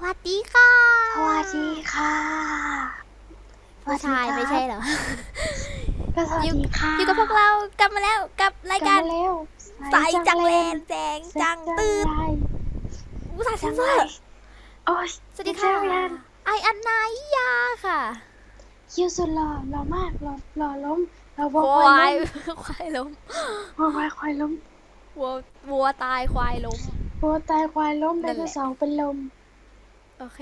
วัสดีค่ะ สวัสดีค่ะผู้ชายสวัสดีครับไม่ใช่เหรอก็สวัสดีค่ะ อยู่กับพวกเรากลับมาแล้วกับรายการลับมแล้วสายจังเลนแสงจังตื่นใสอุตส่าห์เซจันงเซเลอร์นโอ้ยสวัสดีค่ะจังเลนไออันนายยาค่ะ คิวสุดหล่อหล่อมากหล่อหล่อล้มหล่อควัววายล้มควายล้มวัวควายควายล้มวัววัวตายควายล้มวัวตายควายล้มนั่ไดนแหโนละเสาร์เป็นลม โอเค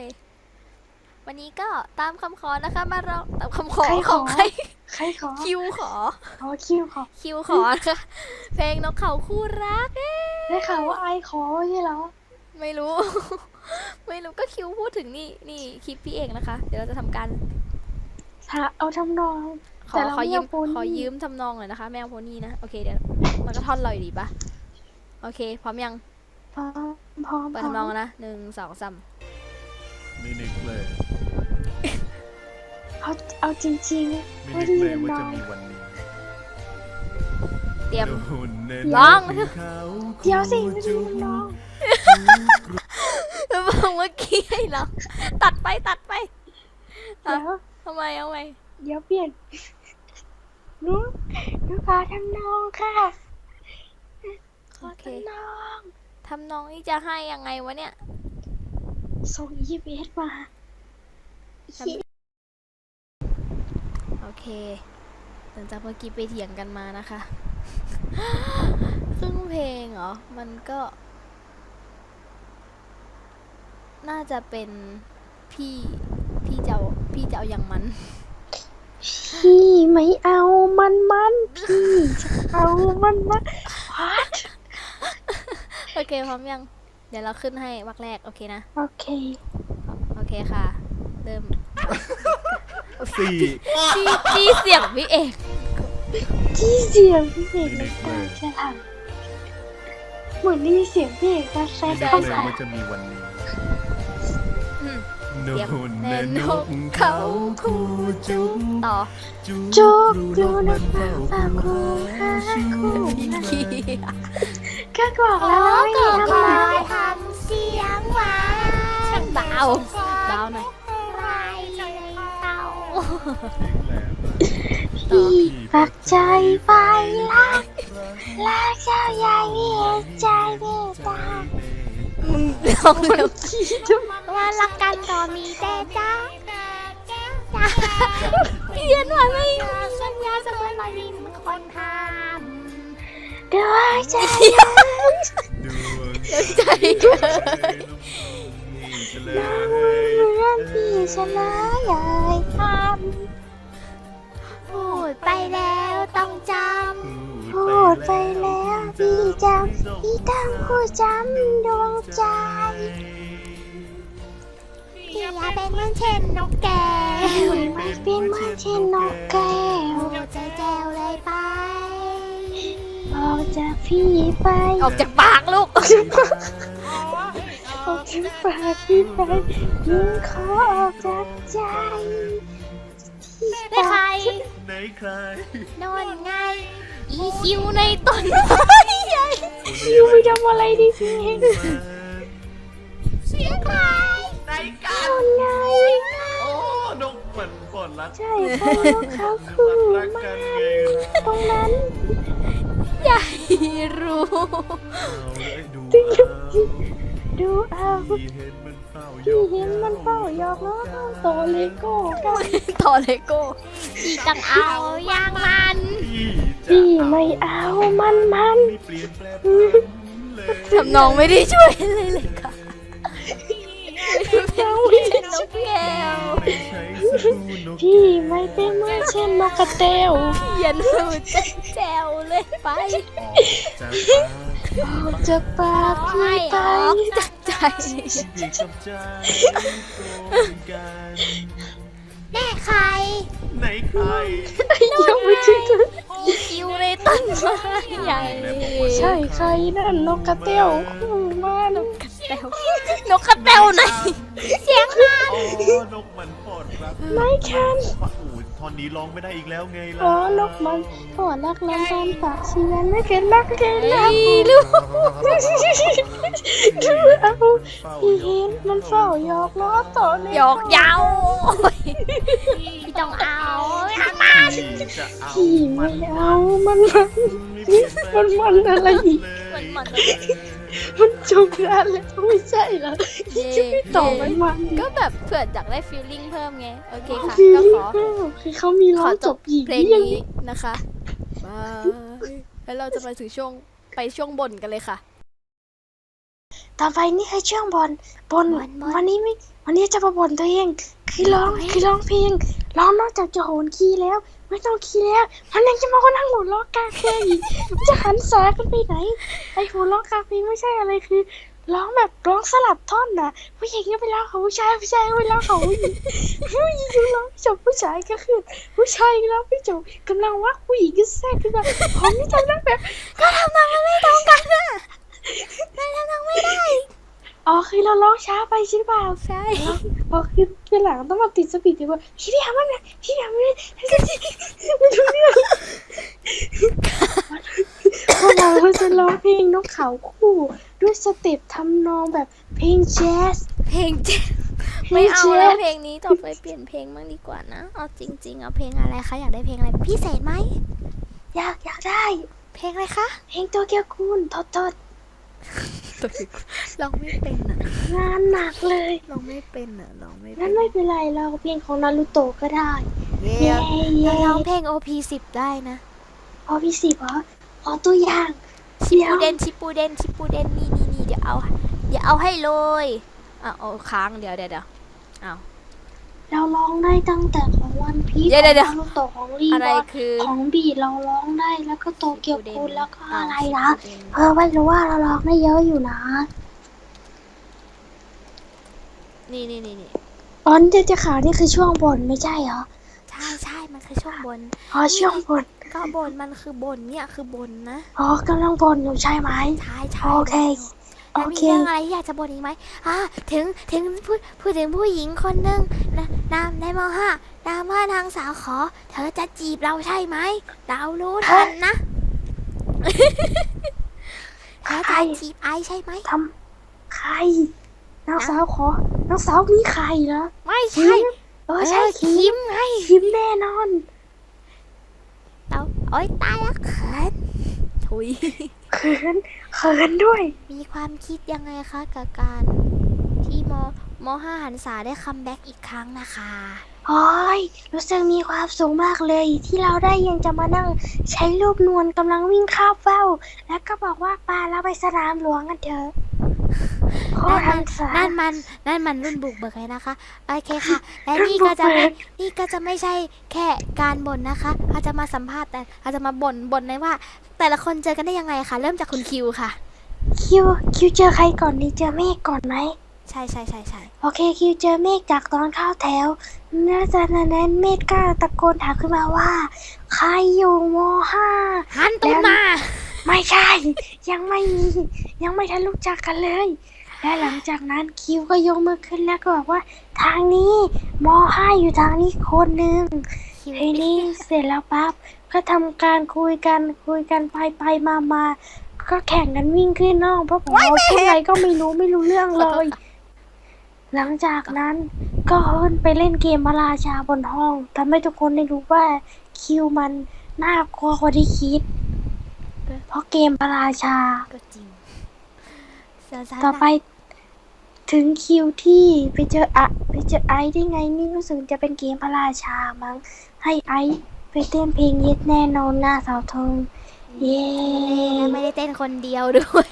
วันนี้ก็ตามคำขอนะคะ มาร้องตามคำขอใครขขอ องใครใครขอคิวขอ ขอคิวขอคิวขอนะคะเพลงนกเขาคู่รักเอ๊ะได้ข่าวว่าไอขอใช่เหรอไม่รู้ ไม่รู้ก็คิวพูดถึงนี่นี่คลิปพี่เองนะคะ เดี๋ยวเราจะทำการถ้าเอาทำนอง ขอแต่เราขอไม่ยืมเอาโพนี่ขอยืมทำนองหน่อยนะคะ แมวโพนี่นะโอเคเดี๋ยวมันก็ท่อนลอยดีปะโอเค พร้อมยังพร้อมพร้อมเปิดพร้อทำนองมนะหนึ่งสองสามไม่นึกเลยเอาเอาจริงไม่ๆไม่นึกได้เลยิยนว่าน้อจะงมีวันนี้เตรียมโดนเน้นร้องขึ้นเขาเดี๋ยวสิไม่ได้จุยินน้องแล้วบอกเมื่อกี้ให้เราตัดไปตัดไปเดี๋ยวทำไมเอาไงเดี๋ยวเปลี่ยนรู้รู้ขอทำนองค่ะขอโอเคทำนอง ทำนองนี่จะให้ยังไงวะเนี่ย ส่งยีพีเอสมาทำโอเคหลังจากเมื่อกี้ไปเถียงกันมานะคะครึ่งเพลงเหรอ มันก็ น่าจะเป็นพี่พี่เจ้าพี่เจ้าอย่างมัน พี่ไม่เอามันมันพี่จะเอามันมันวัดโอเคพร้อมยัง เดี๋ยวเราขึ้นให้วักแรกโอเคนะ โอเค โอเคค่ะ เริ่มสี่จี้จี้เสียงพี่เอกที่เสียงพี่เอกไม่นึน้ำกเลตายจะหลั่งเหมือนได้ยินเสียงพี่เอกกระแซไม่กนึกเข้าเลยใส่ว่าจะมีวันนี้อืมโดเตรียมนแน่เน้นนนกกเขาเขาคู่จุ๊บต่อจุ๊จุ๊บดูดูนนกกมันฝาเฝ้ากฝากคู่คู่หา หาชูคู่พี่ก็บอกแล้วว่าไม่ได้ทำอะไรทำเสียงหวานช่างเบาเบาหน่อยพี่ปักใจไฟรักรักเจ้าใหญ่พี่เอกใจเมตตามึงลองเร็วว่ารักกันก็มีแต่จ้าเพี้ยนว่ะไม่สัญญาเสมอลอยลิ้นคนท ดวยใจดวงใจเกินเฉลน้องเรื่องพี่ชนะใหญ่ทพูดไปแล้วต้องจำพูดไปแล้วพี่จำพี่ตั้งผู้จำดวงใจพี่อย่าเป็นเหมือนเช่นนกแก้วไม่เป็นเหมือนเช่นนกแก้ว จากพี่ไป ออกจากปากลูกออกจากปากพี่ไปยิ่งขอออกจากใจที่ได้ใครในใครโดนไงอีคิวในต้นไม้ใหญ่คิวไปทำอะไรดิพี่เองเสียงใครในกันทำไงโอ้นกมันปลดรักใช่เพราะว่าเขาคือรักมากันไงล่ะตรงนั้น ใหญ่รู้เอาได้ดูดูเอาเอาที่เห็นมันเฝ้าพี่เห็นมันเฝ้าหยอกล้อโตเลโก้กันต่อเลโก้พี่กังเอาอย่างมัน พี่ไม่เอามันมันไม่เปลี่ยนแปลงเลยทำนองไม่ได้ช่วยเลยเลยค่ะเป็นนกแก้ว ไม่ใช่สู้นก พี่ไม่เป็นเหมือนเช่นนกกระเตวเขียนสูตรแจวเลยไปจากปากออกจากปากพี่ไม่ไปออกจากใจพี่กับใจตรงกันแม่ใครไหนใครยังไม่ถึงอีคิวในต้นไม้ใหญ่ใช่ใครนั่นนกกระเตวคู่มานกแตวนกกระแตวไหนเสียงมาโอ้นกมันปลดรัก ไม่คันพระอูดใจท่อนนี้ร้องไม่ได้อีกแล้วไงล่ะโอ้ลูกมันโอ้รักล้นตอนปากชีวันไม่เคยรักเคยเฮ้รักยลูกดูเอาพี่เห็นมันเฝ้าหยอกล้อต่อเลยหยอกเย้าโอ้ยพี่ต้องเอาพี่จะเอาพี่ไม่เอามันมันมันมันอะไรอีกมันมัน มันจบงานแล้วไม่ใช่เหรอเย่จะไม่ต่อมันมันก็แบบเผื่ออยากได้ฟีลลิ่งเพิ่มไง โอเคค่ะพี่ก็ขอคือเขามีร้ขอองจจบบหญิงเพลงยังนี้นะคะบายแล้วเราจะไปถึงช่วงไปช่วงบนกันเลยค่ะ ต่อไปนี่คือช่วงบอลบอลบ่นบ่นวันนี้ไม่วันนี้จะมาบ่นตัวเอง คือร้องคือร้องเพลงร้องนอกจากจะโหนคีย์แล้ว ไม่ต้องเคลียร์มันยังจะมาคนนั่งหัวล้อกาเพลงอีกจะหันสายกันไปไหน ไอหัวล้อกาเพลงไม่ใช่อะไรคือร้องแบบร้องสลับท่อนนะผู้หญิงก็ไปร้องของผู้ชายผู้ชายก็ไปร้องของผู้หญิงผู้หญิงก็ร้องจบผู้ชายก็ขึ้นผู้ชายก็ร้องไม่จบกำลังว่าผู้หญิงก็แทรกขึ้นมาผมไม่ทำได้แบบก็ทำนองไม่ตรงกันอะมันทำนองไม่ได้ อ๋อคือเราร้องช้าไปใช่เปล่าใช่พอคือคือหลังต้องมาติดสปีดดีกว่าพี่พี่ทำมันนะพี่ทำมันนะไม่รู้เรื่องพวกเราก็จะร้องเพลงนกเขาคู่ ด้วยสเต็ปทำนองแบบเพลงแจ๊สเพลงเจ๊เพลไม่งเอาแจ๊แล้วสเพลงนี้ต่อไปเปลี่ยนเพลงบ้างดีกว่านะเอาจริง ๆ เอาเพลงอะไรคะอยากได้เพลงอะไรพิเศษไหมอยากอยากได้ เพลงอะไรคะเพลงตัวเกียวคูณทดทด ร้องไม่เป็นอะงานหนักเลยร้องไม่เป็นอะร้องไม่เป็งั้นนไม่เป็นไรเราเพลงของนารูโตะก็ได้เย้เย้เย้เราร้องเพลง OP10 ได้นะพอพี่สิบเหรอขอตัวอย่างชิเดี๋ยวปูเดนชิปูเดนชิปูเดนนี่นี่นี่เดี๋ยวเอา เดี๋ยวเอาให้เลยอะเอาค้างเดี๋ยวเดี๋ยวเดี๋ยวเอา เราร้องได้ตั้งแต่ของวันพีเดี๋ยวเดี๋ยวเดี๋ยวนารูโตะของรีอะไรบอคือของบีดเราร้องได้แล้วก็โตเกียวคูณแล้วก็อะไรนะชิปูเดเออไม่รู้ว่าเราร้องได้เยอะอยู่นะนี่นี่นี่นี่อ๋อเจะจะขาวนี่คือช่วงบนไม่ใช่เหรอใช่ใช่มันคือช่วงบนอ๋อช่วงบนก็บนมันคือบนเนี่ยคือบนนะอ๋อกำลังบนอยู่ใช่ไหมใช่ใช่โอเค โอแล้วมีเค เรื่องอะไรที่อยากจะบ่นอีกไหมอ่าถึงถึงพูดพูดถึงผู้หญิงคนหนึ่งนะนามในมห้านามว่านางสาวขอ เธอจะจีบเราใช่ไหมเรารู้ทันนะเธอจะจีบไอซ์ใช่ไหมทำใครนางสาวขอนางสาวนี่ใครเหรอไม่คิใช่มเออใช่เออคิคิมมไงคิมแน่นอน เราโอ๊ยตายแล้วเขินถุย เขินเขินด้วย มีความคิดยังไงคะกับการที่มมห้าหันษาได้คัมแบ็กอีกครั้งนะคะ โอ้ยรู้สึกมีความสุขมากเลย ที่เราได้ยังจะมานั่งใช้รูปนวลกำลังวิ่งข้ามเฝ้า แล้วก็บอกว่าปาเราไปสนามหลวงกันเถอะ โคนั่นทัมันนสานั่นมันนั่นมันรุ่นบุกเบิกเลยนะคะโอเคค่ะ และรุ่นนี่บุก็กจะเบิไม่กนี่ก็จะไม่ใช่แค่การบ่นนะคะเราจะมาสัมภาษณ์แต่เราจะมาบ่นบ่นในว่า แต่ละคนเจอกันได้ยังไงคะเริ่มจากคุณคิวค่ะ คิวคิวเจอใครก่อนดีเจอเมฆก่อนไหมใช่ใช่ใช่ใช่โอเคคิวเจอเมฆจากตอนเข้าแถวแล้วจากนั้นเมฆก็ตะโกนถามขึ้นมาว่า ใครอยู่มห้า หันตูนมา ไม่ใช่ ยังไม่มียังไม่ทันรู้จักกันเลย และหลังจากนั้นคิวก็ยกมือขึ้นแล้วก็บอกว่า ทางนี้มห้าอยู่ทางนี้คนหนึ่งคิวทีนี้เสร็จแล้วปั๊บก็ทำการคุยกันคุยกันไปไปมามาก็แข่งกันวิ่งขึ้นน้องเพราะผมเอาพูดอะไรก็ไม่รู้ไม่รู้เรื่องเลย หลังจากนั้นก็ขึ้นไปเล่นเกมมาราชาบนห้องทำให้ทุกคนได้รู้ว่าคิวมันน่ากลัวกว่าที่คิด เพราะเกมพระราชาก็จริง เสือสาต่อไป ถึงคิวที่ไปเจออะไปเจอไอซ์ได้ไงนี่รู้สึกจะเป็นเกมพระราชามั้ง ให้ไอซ์ไปเต้นเพลงเย็ดแน่นอนหน้าเสาธงเย้และไม่ได้เต้นคนเดียวด้วย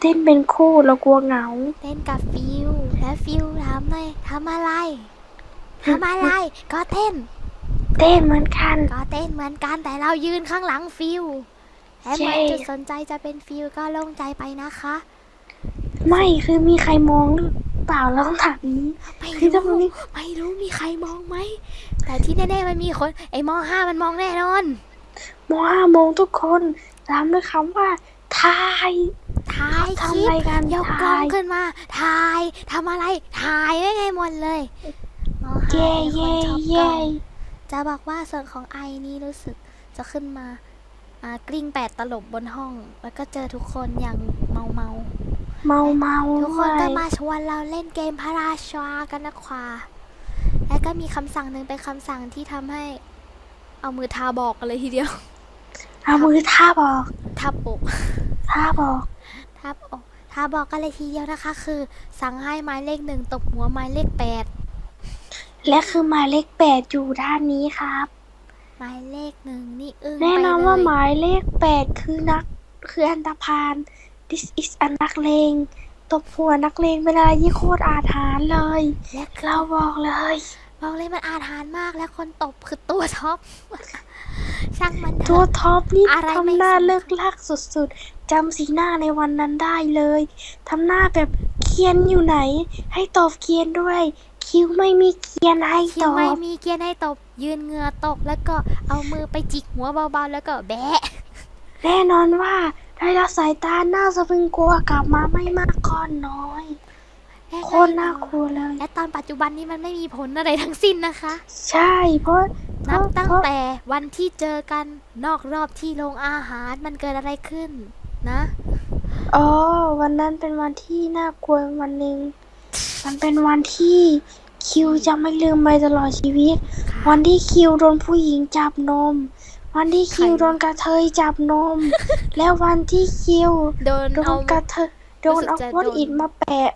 เต้นเป็นคู่เรากลัวเหงา เต้นกับฟิวและฟิวถามเลยทำอะไรทำอะไรก็เต้น เต้นเหมือนกัน ก็เต้นเหมือนกันแต่เรายืนข้างหลังฟิวและเหมือนเย้จุดสนใจจะเป็นฟิวก็โล่งใจไปนะคะ ไม่คือมีใครมองหรือเปล่าเราต้องถามนี้ ไม่คือตรงรู้นี้ไม่รู้มีใครมองไหม แต่ที่แน่ๆมันมีคน ไอ้มห้ามันมองแน่นอนมห้ามองทุกคนตามด้วยคำว่าทายถ่ายคทำลิอะไรปกันยกกล้องถ่าย ขึ้นมาถ่ายทำอะไรถ่ายได้ไงหมดเลยมห้าเย่เป็นคนเย่ชอบกล้เย่อง จะบอกว่าส่วนของไอนี่รู้สึกจะขึ้นมาอ่ากลิ้งแปดตลบบนห้อง แล้วก็เจอทุกคนอย่างเมาเมา เมาเมาๆทุกคนก็ด้วยมาชวนเราเล่นเกมพระราชากันนะควาแล้วก็มีคำสั่งหนึ่งเป็นคำสั่งที่ทำให้ เอามือทาบอกกันเลยทีเดียว เอามือท่าบอกทับอกท่าบอกทับอกทาบอกกันเลยทีเดียวนะคะ คือ สั่งให้หมายเลขหนึ่งตบหัวหมายเลขแปดและคือหมายเลขแปดอยู่ด้านนี้ครับหมายเลขหนึ่งนี่อึ้งแน่นอนไปเลยว่าหมายเลขแปดคือนักคืออันตพาน this is อันนักเลงตบหัวนักเลงเป็นอะไรที่โคตรอาถรรพ์เลยและคือเราบอกเลย บอกเลยมันอาถรรพ์มากและคนตบคือตัวท็อป ช่างมันเถตัวอะ ท็อปนี่อะไรไม่ ทำหน้าสำคัญเลิกลักสุดๆจำสีหน้าในวันนั้นได้เลยทำหน้าแบบเคียนอยู่ไหน ให้ตอบเคียนด้วย คิ้วไม่มีเคียนให้คิตวอไม่บมีเกียร์ให้ตบยืนเหงื่อตกแล้วก็เอามือไปจิกหัวเบาๆแล้วก็แบะ แน่นอนว่า ได้รับสายตาน่าสะพรึงกลัวกลับมาไม่มากก็น้อย และโคตรน่ากลัวเลย และตอนปัจจุบันนี้มันไม่มีผลอะไรทั้งสิ้นนะคะ ใช่เพราะเพนับราะตั้งเพราะแต่วันที่เจอกันนอกรอบที่โรงอาหารมันเกิดอะไรขึ้นนะ อ๋อ วันนั้นเป็นวันที่น่ากลัววันหนึ่ง มันเป็นวันที่คิวจะไม่ลืมไปตลอดชีวิต วันที่คิวโดนผู้หญิงจับนม วันที่คิวใครโดนกระเทยจับนม แล้ววันที่คิวโดนโดเอานกระเทยโดนเอารู้สึกจะโพสโดนอิดมาแปะ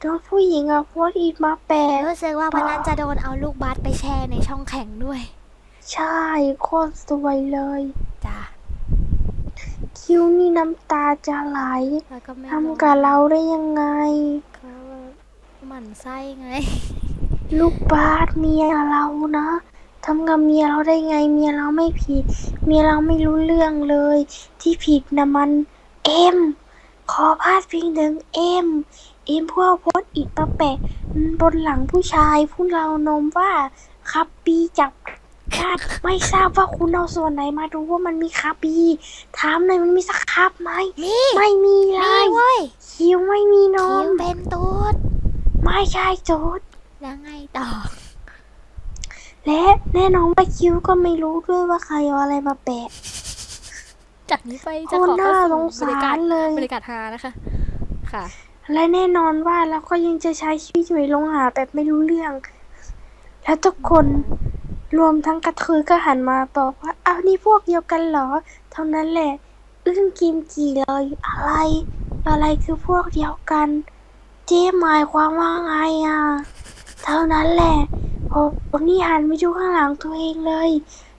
โดนผู้หญิงเอาโพสอิดมาแปะรู้สึกว่าวันนั้นจะโดนเอาลูกบาสไปแช่ในช่องแข็งด้วย ใช่โคตรสวยเลยจ้ะคิวนี่น้ำตาจะไหลแล้วก็ไม่ทำกับเราได้ยังไงเขาหมั่นไส้ไง ลูกบาสเมียเรานะ ทำกับเมียเราได้ไง เมียเราไม่ผิด เมียเราไม่รู้เรื่องเลย ที่ผิดนะมัน เอ็ม ขอพาดพิงถึงเอ็ม เอ็มพวกโพสต์อิดมาแปะบนหลังผู้ชายผู้เรานมว่าครับปีจับคาดไม่ทราบว่าคุณเอาส่วนไหนมาดูว่ามันมีคาปีถามหน่อยมันมีสักคาบไหมมีไม่มีเลมียเว้ยคิวไม่มีนคิวมเป็นตูดไม่ใช่โจทย์แล้วไงต่อ และแน่นอนว่าคิวก็ไม่รู้ด้วยว่าใครเอาอะไรมาแปะ จากนี้ไปโคจะตขรอน่าเข้าสสู่งบรรยาสากาศรเลยบรรยากาศฮานะคะ ค่ะ และแน่นอนว่าเราก็ยังจะใช้ชีวิตอยู่ในโรงอาหารแบบไม่รู้เรื่อง แล้วทุกคนรวมทั้งกระเทยก็หันมาบอกว่าอ้าวนี่พวกเดียวกันเหรอ เท่านั้นแหละอึ้งกิมกี่เลยอะไร อะไรคือพวกเดียวกัน เจ๊หมายความว่าไงอะ เท่านั้นแหละ พอคนนี้หันไปดูข้างหลังตัวเองเลย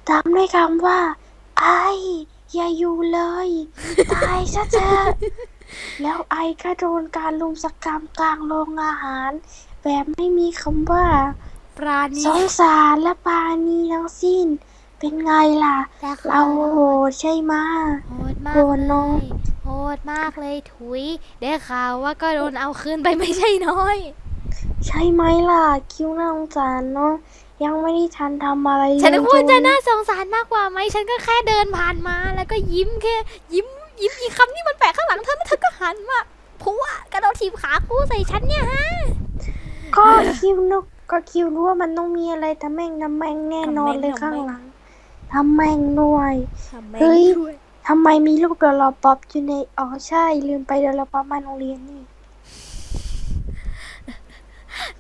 ตามด้วยคำว่า ไอ อย่าอยู่เลย ตายซะเถอะแล้วไอก็โดนการลุมสกรรมกลางโรงอาหาร แบบไม่มีคำว่า ปราณีสงสารและปราณีทั้งสิ้น เป็นไงล่ะแต่ขอเราโหดใช่ไหมะโหดมากโหดเลเนอะยโหดมากเลยถุย ได้ข่าวว่าก็โดนเอาคืนไปไม่ใช่น้อย ใช่ไหมล่ะ คิ้วน่าสงสารเนาะยังไม่ได้ทันทำอะไรเลยฉันควรจะโดน่าสงสารมากกว่าไหมฉันก็แค่เดินผ่านมา แล้วก็ยิ้มแค่ ยิ้ม ยิ้มอีกคำที่มันแปะข้างหลังเธอแล้วเธอก็หันมาผัวกระโดดทีบขาคู่ใส่ฉันเนี่ยฮะก็คิวนึกก็คิวรู้ว่ามันต้องมีอะไรทำแม่งทำแม่งแน่นอนเลยทำแม่งข้างหลังทำแม่งด้วยทำไมเฮ้ยด้วยทำไมมีลูกดอลลาร์ป๊อปอยู่ในอ๋อใช่ลืมไปดอลลาร์ป๊อปมาโรงเรียนนี่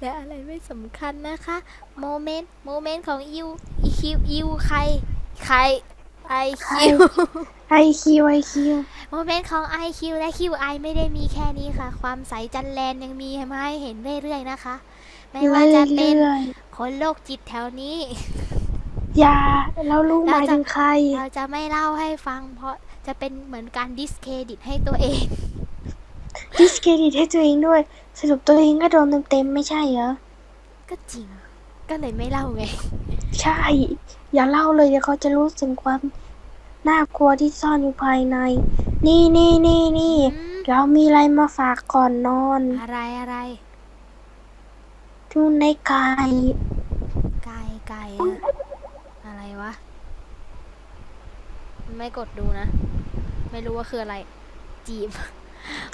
และอะไรไม่สำคัญนะคะโมเมนต์โมเมนต์ของอิวอีคิวอิวใคร ใครไอคิวไอคิวไอคิวโมเมนต์ของ IQ และ QI ไม่ได้มีแค่นี้ค่ะ ความใสจันแลนยังมีมาให้เห็นเรื่อยๆนะคะ ไม่ว่าจะเป็นเรื่อยคนโรคจิตแถวนี้ๆอย่าเรารู้หมายถึงใคร เราจะไม่เล่าให้ฟัง เพราะจะเป็นเหมือนการดิสเครดิตให้ตัวเองดิสเครดิตให้ตัวเองด้วย สรุปตัวเองก็โดนเต็มๆไม่ใช่เหรอ ก็จริง ก็เลยไม่เล่าไง ใช่ อย่าเล่าเลยเดี๋ยวเขาจะรู้ถึงความน่ากลัวที่ซ่อนอยู่ภายใน นี่นี่นี่นี่อืม เรามีอะไรมาฝากก่อนนอนอะไรอะไร ดูในไก่ไก่ไก่อะอะไรวะ ไม่กดดูนะ ไม่รู้ว่าคืออะไร จีบ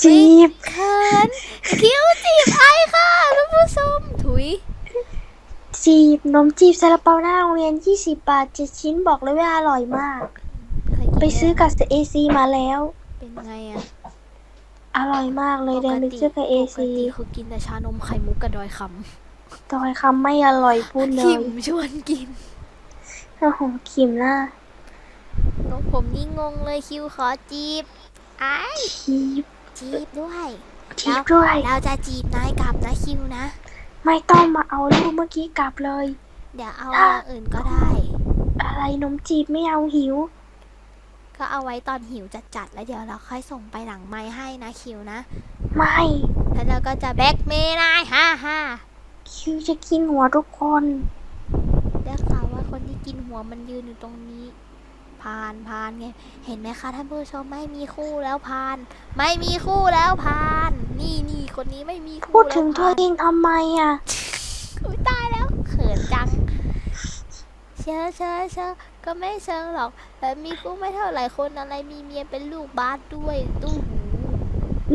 จีบเขินคิ้วจีบไอค่ะท่านผู้ชมถุยจจีบนมจีบซาลาเปาหน้าโรงเรียน 20 บาท7ชิ้นบอกเลยว่าอร่อยมาก เคยกินไปซื้อกับเอซีมาแล้ว เป็นไงอะอร่อยมากเลยเดินไปซื้อกับเอปกซีติคือกินแต่ชานมไข่มุกกับดอยคตอยคำไม่อร่อยพูดำเลขิยมชวนกินโอ้โหขิมล่ะก็ผมนี่งงเลยคิวขอจีบไอ้จีบ จีบด้วยจีบด้วย เราจะจีบนายกลับนะคิวนะ ไม่ต้องมาเอารูปเมื่อกี้กลับเลย เดี๋ยวเอาถ้าอย่างอื่นก็ได้ อะไรนมจีบไม่เอาหิว ก็เอาไว้ตอนหิวจัดๆแล้วเดี๋ยวเราค่อยส่งไปหลังไม้ให้นะคิวนะ ไม่ แล้วเราก็จะแบ็กเมย์นายฮ่าฮ่าคิวจะกินหัวทุกคนได้ข่าวว่าคนที่กินหัวมันยืนอยู่ตรงนี้พานพานไงเห็นไหมคะท่านผู้ชมไม่มีคู่แล้วพาน ไม่มีคู่แล้วพาน นี่นี่คนนี้ไม่มีคู่พูดถึงแล้ตัวพานเองทำไมอะอุ๊ยตายแล้วเขินจังเชอเชอเชอก็ไม่เชิงหรอกแต่มีคู่ไม่เท่าไหร่คนอะไรมีเมียเป็นลูกบาสด้วยตู้หู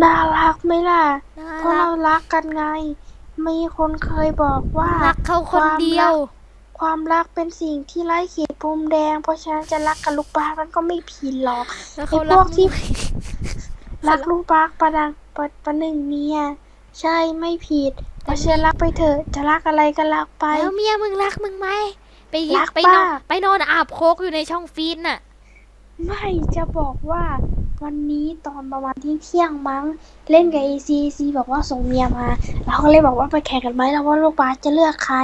น่ารักไหมล่ะน่าเพราะรัเรากรักกันไง มีคนเคยบอกว่ารักเขาคนเดียว ความรักเป็นสิ่งที่ไร้ขีด พรมแดง เพราะฉะนั้นจะรักกับลูกบาสมันก็ไม่ผิดหรอกแล้วเขาไอ้พรัวกกที่มึงรักลูกบาสประดังประประหนึ่งเมียใช่ไม่ผิดเพราะฉะนั้นรักไปเถอะจะรักอะไรก็รักไป แล้วเมียมึงรักมึงไหมไปยิรักไปนอนป้าไปนอนอาบโคกอยู่ในช่องฟีนน่ะ ไม่จะบอกว่าวันนี้ตอนประมาณที่เที่ยงมั้งเล่นกับ AC AC บอกว่าส่งเมียมา เราก็เลยบอกว่าไปแข่งกันไหมแล้วว่าลูกบาสจะเลือกใคร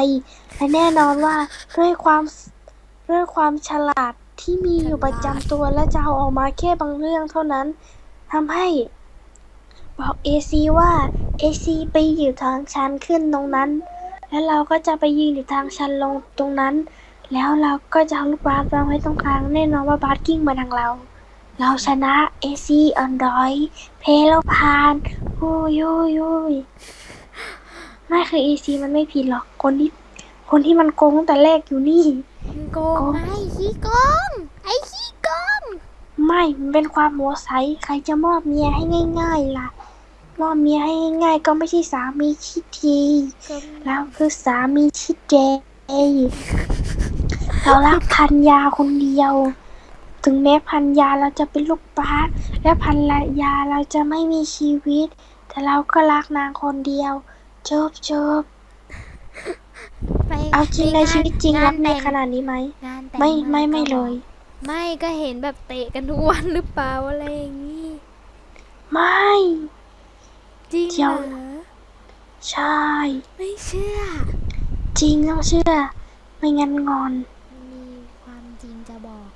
และแน่นอนว่าด้วยความ ด้วยความฉลาดที่มีอยู่ประจำตัวและจะเอาออกมาแค่บางเรื่องเท่านั้นทำให้ บอก AC ว่า AC ไปอยู่ทางชันขึ้นตรงนั้น แล้วเราก็จะไปยืนอยู่ทางชันลงตรงนั้น แล้วเราก็จะเอาลูกบาสวางไว้ตรงกลางแน่นอนว่าบาสกิ้งมาทางเรา เราชนะเอซีออนดอยเพลแล้วพานโอ้ยโอ้ยโอ้ยไม่คือเอซีมันไม่ผิดหรอกคนที่คนที่มันโกงตั้งแต่แรกอยู่นี่ โกงไอ้ขี้โกงไอ้ขี้โกงไม่มันเป็นความโมใสใครจะมอบเมียให้ง่าย ๆ ล่ะ มอบเมียให้ง่ายๆ ก็ไม่ใช่สามีชิดทีเราคือสามีชิดเจเรารักพันยาคนเดียว ถึงแม้พันยาเราจะเป็นลูกบาสและพันยาเราจะไม่มีชีวิต แต่เราก็รักนางคนเดียวจบจบ ไปเอาจริงในชีวิตจริงงารักในแต่งขนาดนี้ไหมงานแต่งไม่อไม่ไม่ก็เลย ไม่ก็เห็นแบบเตะกันทุกวันหรือเปล่าอะไรอย่างนี้ ไม่ จริงเดี๋เหรยวอใช่ ไม่เชื่อ จริงต้องเชื่อ ไม่งั้นงอน มีความจริงจะบอก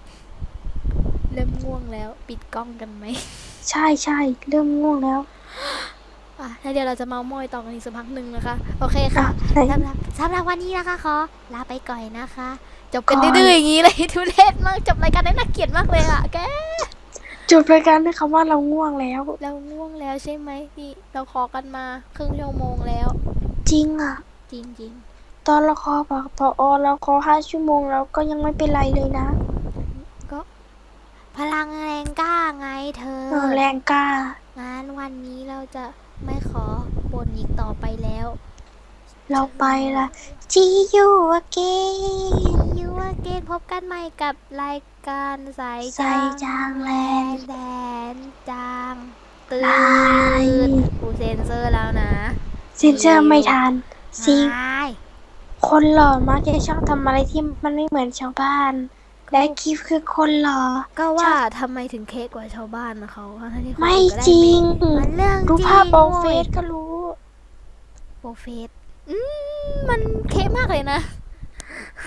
เริ่มง่วงแล้ว ปิดกล้องกันไหม ใช่ใช่เริ่มง่วงแล้ว อะแล้วเดี๋ยวเราจะเมามอยต่อกันอีกสักพักหนึ่งนะคะ โอเคค่ะไหนสำหรับสำหรับวันนี้นะคะขอลาไปก่อนนะคะ จบกันก่อนดื้อๆอย่างนี้เลยทุเรศมากจบรายการได้น่าเกลียดมากเลยอะแกจบรายการด้วยคำว่าเราง่วงแล้ว เราง่วงแล้วใช่ไหมนี่เราขอกันมาครึ่งชั่วโมงแล้ว จริงอะ จริงตอนเราคอบอกพอเราคอห้าชั่วโมงแล้วก็ยังไม่เป็นไรเลยนะๆก็ พลังแรงกล้าไงเธอเออแรงกล้างั้นวันนี้เราจะ ไม่ขอบ่นอีกต่อไปแล้ว เราไปละจียูอเกยูว่าเกนพบกันใหม่กับรายการสายใส่จางแลนแดนจางตื่ลายนกูเซนเซอร์แล้วนะเซนเซอร์ไม่ทันซีใช่ คนหล่อมักจะชอบทำอะไรที่มันไม่เหมือนชาวบ้าน และกิฟคือคนหล่อก็ว่าทำไมถึงเค้กกว่าชาวบ้านนะเขาทั้งที่คนไม่อื่นก็ได้จริง มันเรื่องดูจริงภาพโปรเฟว้ยสก็รู้ โปรเฟสอืมมันเค้กมากเลยนะ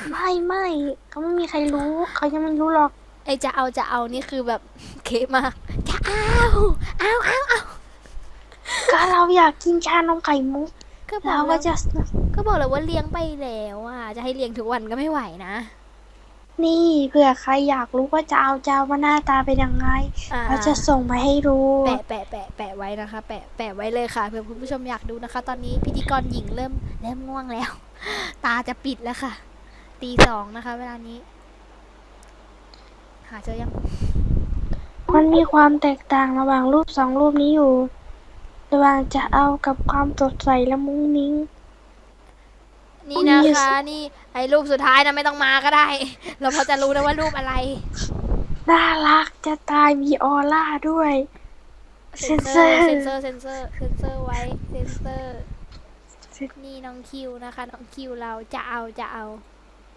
ไม่ไม่เขาไม่มีใครรู้เขายังไม่รู้หรอก ไอจะเอาจะเอานี่คือแบบเค้กมาก จะเอาเอาเอาเอาก็เราอยากกินชานมไข่มุกก็บอเรากก็แล้วจะก็บอกเลยว่าเลี้ยงไปแล้วอะ จะให้เลี้ยงทุกวันก็ไม่ไหวนะ นี่เผื่อใครอยากรู้ว่าจะเอาจะเอาว่าหน้าตาเป็นยังไงอ่า เราจะส่งมาให้ดูแปะแปะแปะแปะไว้นะคะ แปะแปะไว้เลยค่ะเผื่อคุณผู้ชมอยากดูนะคะ ตอนนี้พิธีกรหญิงเริ่มเริ่มง่วงแล้ว ตาจะปิดแล้วค่ะ ตีสองนะคะ เวลานี้ หาเจอยังมันมีความแตกต่างระหว่างรูปสองรูปนี้อยู่ ระหว่างจะเอากับความสดใสและมุ้งมิ้ง นี่นะนะคะ นี่ไอ้รูปสุดท้ายนะไม่ต้องมาก็ได้ เราพอจะรู้นะว่ารูปอะไร น่ารักจะตายมีออร่าด้วยเซนเซอร์เซนเซอร์เซนเซอร์เซนเซอร์ไว้เซนเซอร์นี่น้องคิวนะคะ น้องคิวเราจะเอาจะเอา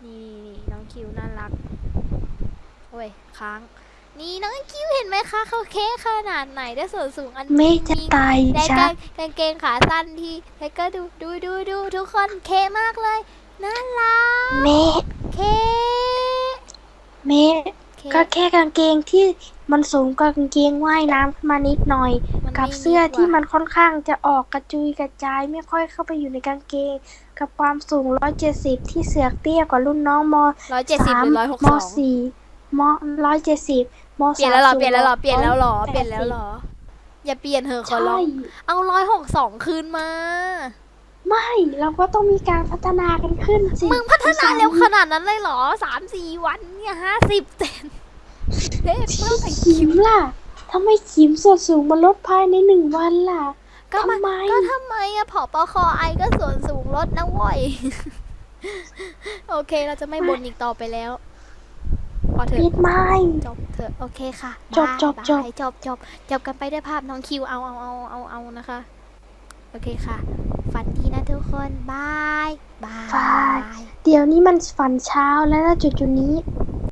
นี่นี่นี่น้องคิวน่ารักโอ้ยค้าง นี่น้องคิวเห็นไหมคะเขาเค้กขนาดไหนได้ส่วนสูงอันเมฆจะตายได้ชักางดกางเกงขาสั้นที่แล้วก็ดูดูดูดูทุกคนเค้กมากเลยน่ารักเมฆเค้กเมฆเค้ก็แค่กางเกงที่มันสูงกว่ากางเกงว่ายน้ำขึ้นมานิดหน่อย มันกับไม่เสื้อนิดที่ว่ะมันค่อนข้างจะออกกระจุยกระจายไม่ค่อยเข้าไปอยู่ในกางเกง กับความสูง 170 ที่เสือกเตี้ยกว่ารุ่นน้องม ร้อยเจ็ดสิบหรือร้อยหกมสอง สี่ม170 มเปลี่ยนแล้วเหรอสามเปลี่ยนแล้วเหรอ เปลี่ยนแล้วเหรอ180เปลี่ยนแล้วเหรอ อย่าเปลี่ยนเถอะขอร้อใช่งเอาร้อยหกสองคืนมา ไม่เราก็ต้องมีการพัฒนากันขึ้นสิมึงพัฒนาเร็วขนาดนั้นเลยเหรอสามสี่วันเนี่ยห้าสิบเซนเทพมากไอ้ขีมล่ะทำไมขีมส่วนสูงมันลดภายในหนึ่งวันล่ะ ก็มันทำไม ก็ทำไมอะผอปคอไอก็ส่วนสูงลดนะเว้ย โอเคเราจะไม่บ่นอีกต่อไปแล้วพ อเถปิอะดไม้ จบเถอะโอเคค่ะจบายจบจบายจบจบจบกันไปด้วยภาพน้องคิวเอาเอาเอาเอาเอานะคะ โอเคค่ะ ฝันดีนะทุกคนบายบาย เดี๋ยวนี้มันฝันเช้าแล้วนะจุดจุดๆนี้